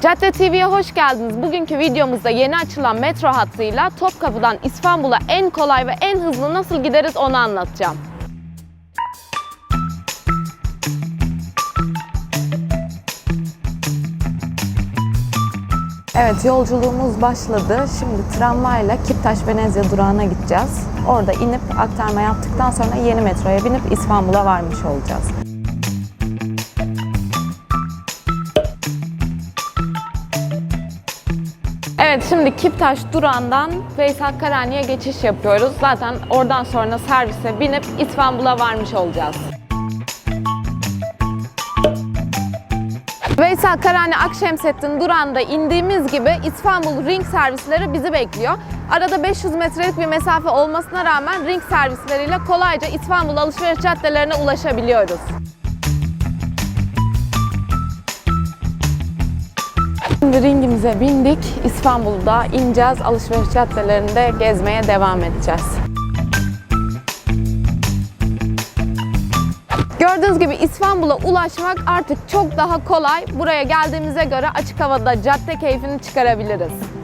Cadde TV'ye hoş geldiniz. Bugünkü videomuzda yeni açılan metro hattıyla Topkapı'dan İstanbul'a en kolay ve en hızlı nasıl gideriz onu anlatacağım. Evet yolculuğumuz başladı. Şimdi tramvayla Kiptaş Venezia durağına gideceğiz. Orada inip aktarma yaptıktan sonra yeni metroya binip İstanbul'a varmış olacağız. Evet şimdi Kiptaş durağından Veysel Karani'ye geçiş yapıyoruz. Zaten oradan sonra servise binip İstanbul'a varmış olacağız. Veysel Karani Akşemsettin durağında indiğimiz gibi İstanbul Ring servisleri bizi bekliyor. Arada 500 metrelik bir mesafe olmasına rağmen Ring servisleriyle kolayca İstanbul alışveriş caddelerine ulaşabiliyoruz. Şimdi ringimize bindik. İstanbul'da ineceğiz. Alışveriş caddelerinde gezmeye devam edeceğiz. Gördüğünüz gibi İstanbul'a ulaşmak artık çok daha kolay. Buraya geldiğimize göre açık havada cadde keyfini çıkarabiliriz.